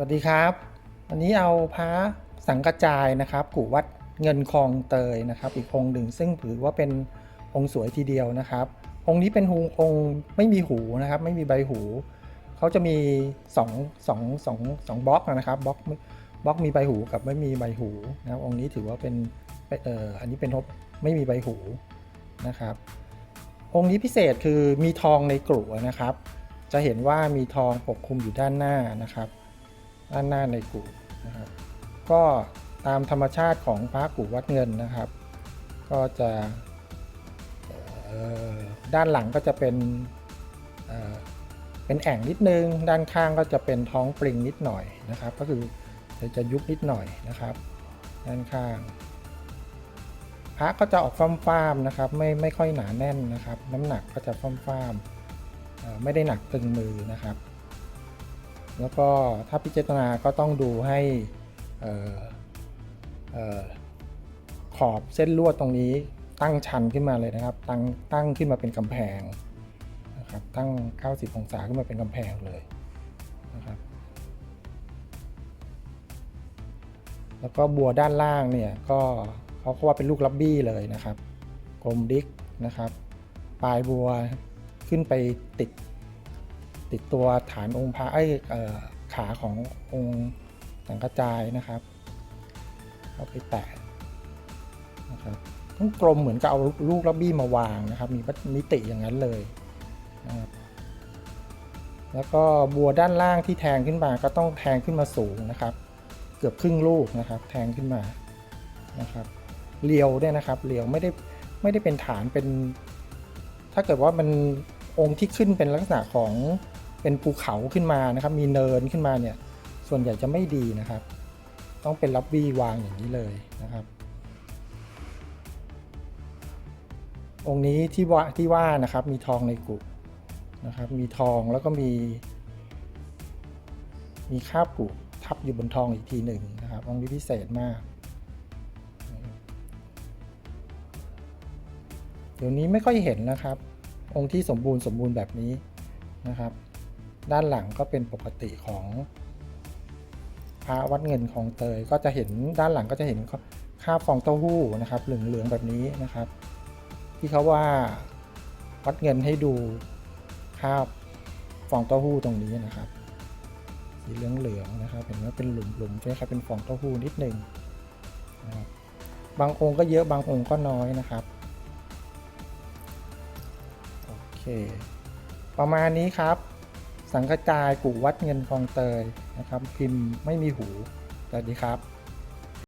สวัสดีครับวันนี้เอาพระสังกระจายนะครับกูวัดเงินคลองเตยนะครับ อีกองค์หนึ่งซึ่งถือว่าเป็นองค์สวยทีเดียวนะครับ องค์นี้เป็นหูองค์ไม่มีหูนะครับ ไม่มีใบหูเขาจะมี2องสองสองสองบล็อกนะครับบล็อกบล็อกมีใบหูกับไม่มีใบหูนะครับองค์นี้ถือว่าเป็นเอออันนี้เป็นไม่มีใบหูนะครับ องค์นี้พิเศษคือมีทองในกลุ่นะครับ จะเห็นว่ามีทองปกคลุมอยู่ด้านหน้านะครับ ด้านหน้าในกูนะครับก็ตามธรรมชาติของพระกูวัดเงินนะครับ ก็จะด้านหลังก็จะเป็นเเป็นแอ่งนิดนึง ด้านข้างก็จะเป็นท้องปริงนิดหน่อยนะครับ ก็คือจะจะยุบนิดหน่อยนะครับ ด้านข้าง พระก็จะออกฟ้ามๆนะครับ ไม่ไม่ค่อยหนาแน่นนะครับ น้ำหนักก็จะฟ้ามๆเอ่อไม่ได้หนักตึงมือนะครับ แล้วก็ถ้าพิจารณาก็ต้องดูให้ขอบเส้นลวดตรงนี้ตั้งชันขึ้นมาเลยนะครับ ตั้งตั้งขึ้นมาเป็นกำแพงนะครับตั้ง 90 องศาขึ้นมาเป็นกำแพงเลยนะครับแล้วก็บัวด้านล่างเนี่ยก็เขาก็ว่าเป็นลูกลับบี้เลยนะครับกลมดิกนะครับ ปลายบัวขึ้นไปติด ติดตัวฐานองค์พระไอ้อขาขององค์สังกระจายนะครับเอาไปแตะนะครับต้องกลมเหมือนกับเอาลูกระบี้มาวางนะครับ มีมิติอย่างนั้นเลยนะครับแล้วก็บัวด้านล่างที่แทงขึ้นมาก็ต้องแทงขึ้นมาสูงนะครับ เกือบครึ่งลูกนะครับ แทงขึ้นมานะครับเรียวด้วยนะครับเรียวไม่ได้ไม่ได้เป็นฐานเป็น ถ้าเกิดว่ามันองค์ที่ขึ้นเป็นลักษณะของ เป็นภูเขาขึ้นมานะครับ มีเนินขึ้นมาเนี่ย ส่วนใหญ่จะไม่ดีนะครับ ต้องเป็นล็อบบี้วางอย่างนี้เลยนะครับ องค์นี้ที่ว่าที่ว่านะครับมีทองในกุนะครับ มีทองแล้วก็มี มีคาบกุทับอยู่บนทองอีกทีหนึ่งนะครับ องค์นี้พิเศษมากเดี๋ยวนี้ไม่ค่อยเห็นนะครับ องค์ที่สมบูรณ์สมบูรณ์แบบนี้นะครับ ด้านหลังก็เป็นปกติของพระวัดเงินของเตยก็จะเห็นด้านหลังก็จะเห็นคราบฟองเต้าหู้นะครับเหลืองๆแบบนี้นะครับ ที่เขาว่าวัดเงินให้ดูคราบฟองเต้าหู้ตรงนี้นะครับสีเหลืองๆนะครับเห็นว่าเป็นหลุมๆคล้ายๆเป็นฟองเต้าหู้นิดหนึ่งนะครับบางองค์ก็เยอะบางองค์ก็น้อยนะครับโอเคประมาณนี้ครับ สังกระจายกู่วัดเงินคลองเตยนะครับ พิมพ์ไม่มีหู สวัสดีครับ